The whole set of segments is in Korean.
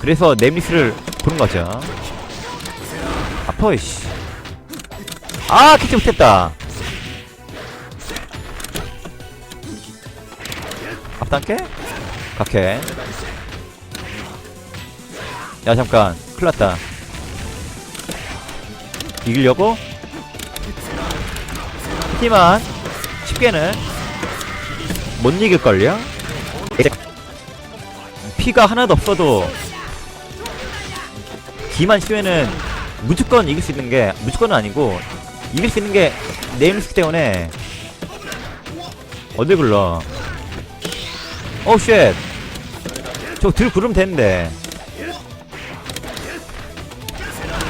그래서 nem리스를 고른 거죠. 아파, 이씨. 아, 캐치 못했다. 앞단계? 각해. 야, 잠깐. 큰일 났다. 이기려고? 하지만, 쉽게는 못 이길걸요? 피가 하나도 없어도 기만 치면은 무조건 이길 수 있는 게 무조건은 아니고 이길 수 있는 게 네임스키 때문에. 어딜 굴러? 어우 쉣. 저들 구르면 되는데.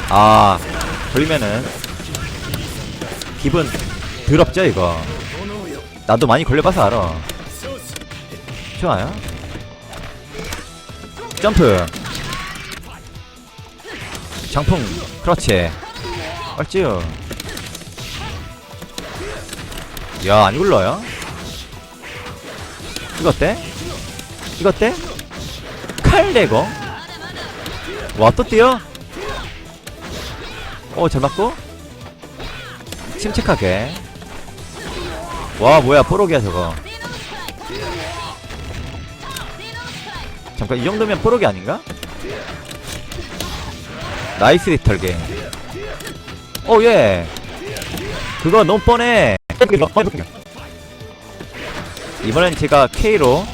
아 걸리면은 기분 더럽죠 이거? 나도 많이 걸려봐서 알아. 좋아요. 점프 장풍. 그렇지. 얼찌요? 야안 굴러요? 이거 어때? 칼 내고? 와 또 뛰어? 어잘 맞고? 침착하게. 와 뭐야 뽀록이야 저거. 잠깐 이 정도면 뽀록이 아닌가? 나이스 리털게 오예 그거 너무 뻔해 이번엔 제가 K로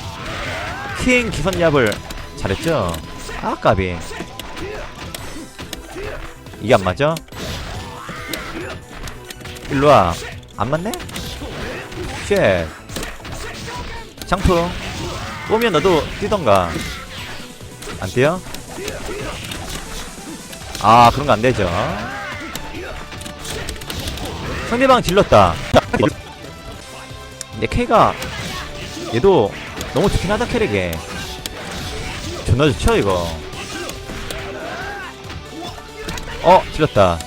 킹 기선яб을 잘했죠? 아 까비 이게 안 맞아? 일로와 안 맞네? 쉣 장풍 오면 너도 뛰던가 안 뛰어? 아 그런 거 안 되죠. 상대방 질렀다. 근데 K가 얘도 너무 좋긴 하다 캐릭에 존나 좋죠 이거. 어 질렀다.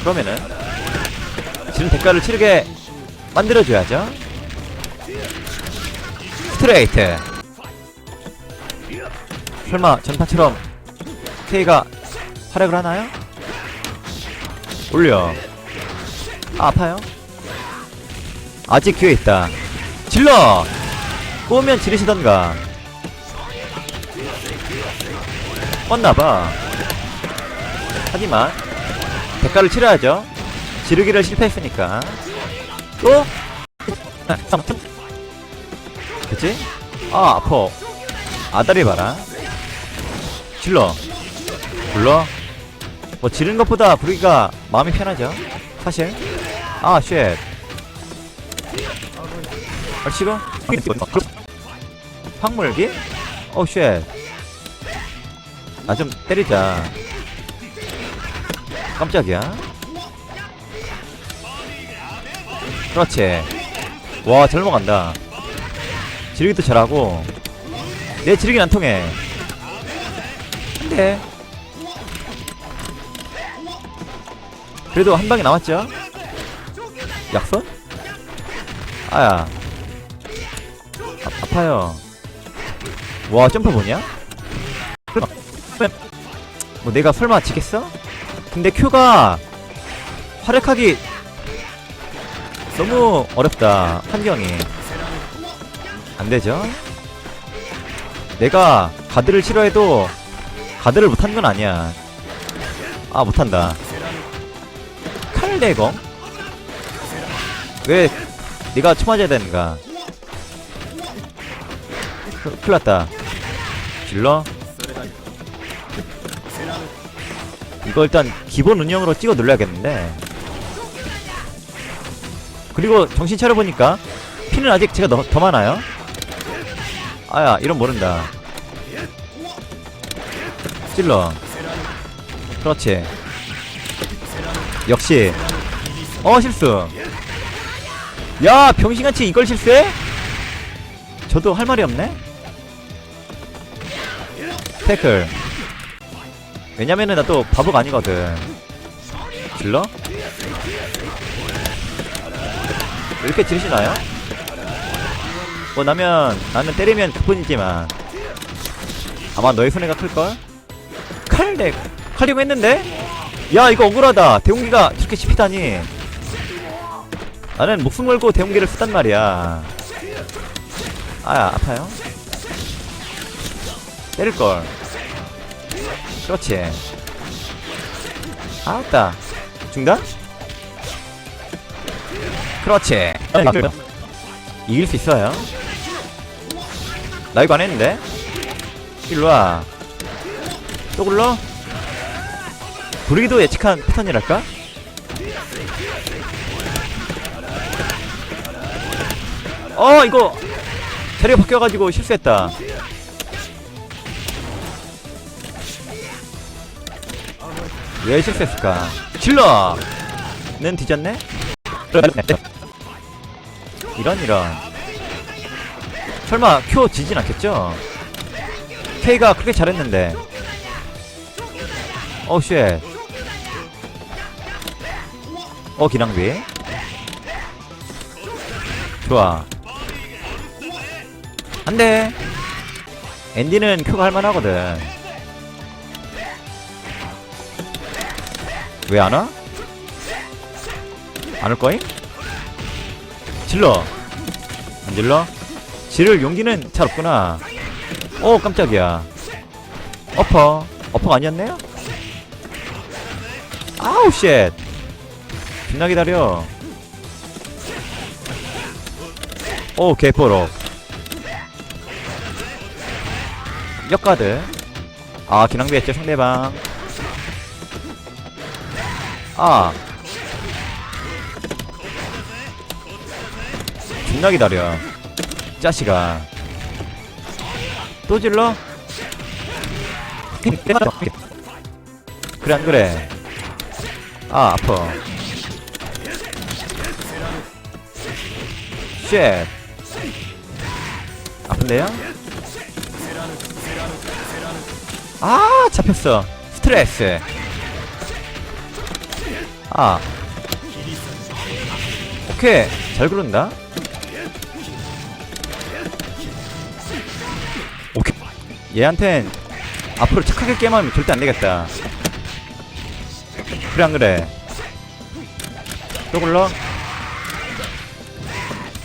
그러면은 지금 대가를 치르게 만들어줘야죠. 스트레이트 설마 전파처럼 K가 활약을 하나요? 올려 아, 아파요? 아직 기회 있다 질러! 꼬우면 지르시던가 뻗나봐 하지만 대가를 치러야죠 지르기를 실패했으니까 또? 그치? 아 아파 아다리 봐라 질러. 불러? 뭐 지른 것보다 부르기가 마음이 편하죠. 사실. 아쉣. 얼씨구 황물기? 오쉣. 나 좀 때리자. 깜짝이야. 그렇지. 와잘 넘어간다. 지르기도 잘하고. 내 지르기는 안 통해 안돼 그래도 한 방에 남았죠 약선? 아야 아, 아파요 와 점프 뭐냐? 뭐 내가 설마 지겠어? 근데 큐가 활약하기 너무 어렵다 환경이 안되죠? 내가 가드를 싫어해도 가드를 못한 건 아니야. 아 못한다. 칼대검? 왜 네가 쳐맞아야 되는가? 크- 큰일났다. 질러? 이거 일단 기본 운영으로 찍어 눌러야겠는데. 그리고 정신 차려보니까 피는 아직 제가 더, 더 많아요? 아야 이런 모른다 찔러 그렇지 역시 어 실수 야 병신같이 이걸 실수해? 저도 할 말이 없네 태클 왜냐면은 나 또 바보가 아니거든 질러? 왜 이렇게 지르시나요? 뭐 나면 나는 때리면 그뿐이지만 아마 너의 손해가 클걸? 칼렉 칼리고 했는데? 야 이거 억울하다. 대웅기가 저렇게 씹히다니. 나는 목숨 걸고 대웅기를 쓰단 말이야. 아야 아파요? 때릴걸. 그렇지. 아따 중단? 그렇지. 이길 수 있어요. 나 이거 안 했는데? 일로와 또 굴러? 부르기도 예측한 패턴이랄까? 어 이거 자리가 바뀌어가지고 실수했다 왜 실수했을까 질러 는 뒤졌네? 이런 이런 설마 큐 지진 않겠죠? K가 그렇게 잘했는데 어우 쉣 어 기낭비. 좋아. 안돼. 앤디는 큐가 할만하거든. 왜 안 와? 안 올 거임? 질러. 안 질러? 지를 용기는 잘 없구나. 오 깜짝이야. 어퍼. 어퍼가 아니었네요? 아우 쉣. 존나 기다려. 오 개뽀록 역가드. 아 기낭비 했죠 상대방. 아. 존나 기다려 짜식아. 또 질러? 그래 안 그래 아 아파. 쉣. 아픈데요? 아 잡혔어. 스트레스. 아. 오케이. 잘 그런다. 오케이. 얘한텐 앞으로 착하게 게임하면 절대 안 되겠다 그래 안 그래 또 굴러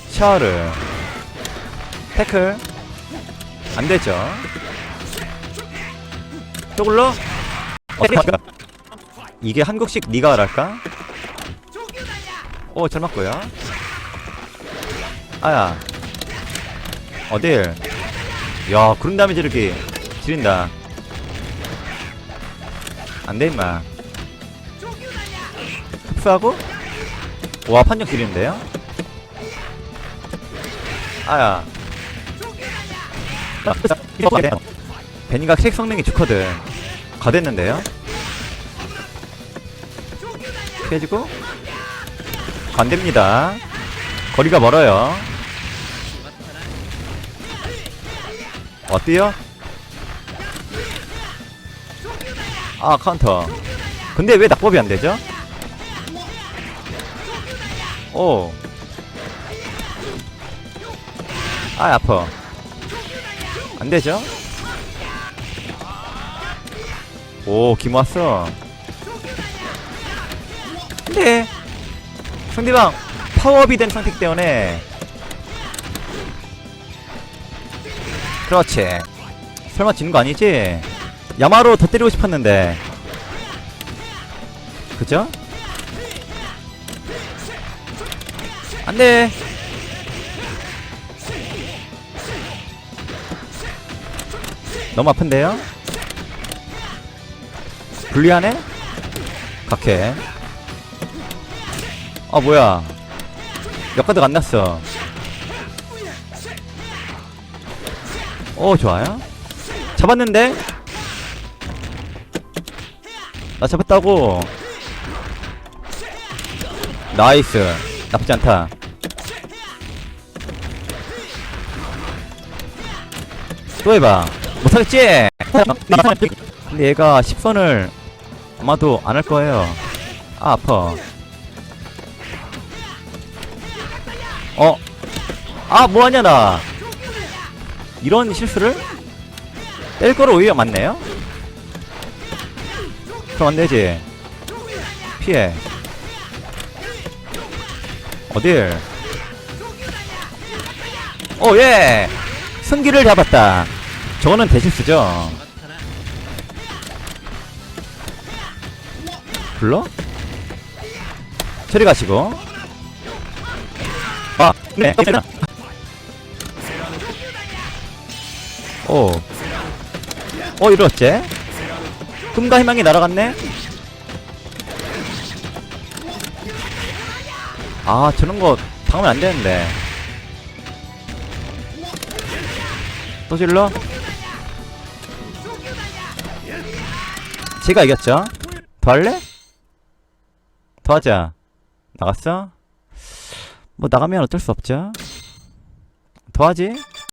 샤워를 태클 안 되죠 또 굴러 어, 이게 한국식 니가랄까? 오, 잘 맞고요. 아야. 어딜? 야, 그런 다음에 저렇게 지린다. 안 돼, 임마. 흡수하고? 와, 판정 지리는데요? 아야. 베니가 색 성능이 좋거든. 가됐는데요? 해주고 안됩니다 거리가 멀어요 어때요? 아 카운터 근데 왜 낙법이 안되죠? 오. 아 아파 안 되죠? 오 김 왔어 근데 상대방 파워업이 된 상태 때문에 그렇지 설마 지는 거 아니지? 야마로 더 때리고 싶었는데 그죠? 안돼. 너무 아픈데요? 불리하네? 각해. 아 뭐야. 역가드가 안 났어. 오 좋아요? 잡았는데? 나 잡았다고. 나이스. 나쁘지 않다 또 해봐 못하겠지 근데 얘가 10선을 아마도 안 할 거예요 아 아파 어? 아 뭐하냐 나 이런 실수를? 뗄 거로 오히려 맞네요? 그럼 안 되지. 피해. 어딜? 오, 예! 승기를 잡았다. 저거는 쓰죠. 불러? 저리 가시고. 아, 네, 괜찮아. 오. 어, 이렇지? 꿈과 희망이 날아갔네? 아, 저런 거 당하면 안 되는데. 또 질러? 제가 이겼죠? 더 할래? 더 하자. 나갔어? 뭐 나가면 어쩔 수 없죠? 더 하지?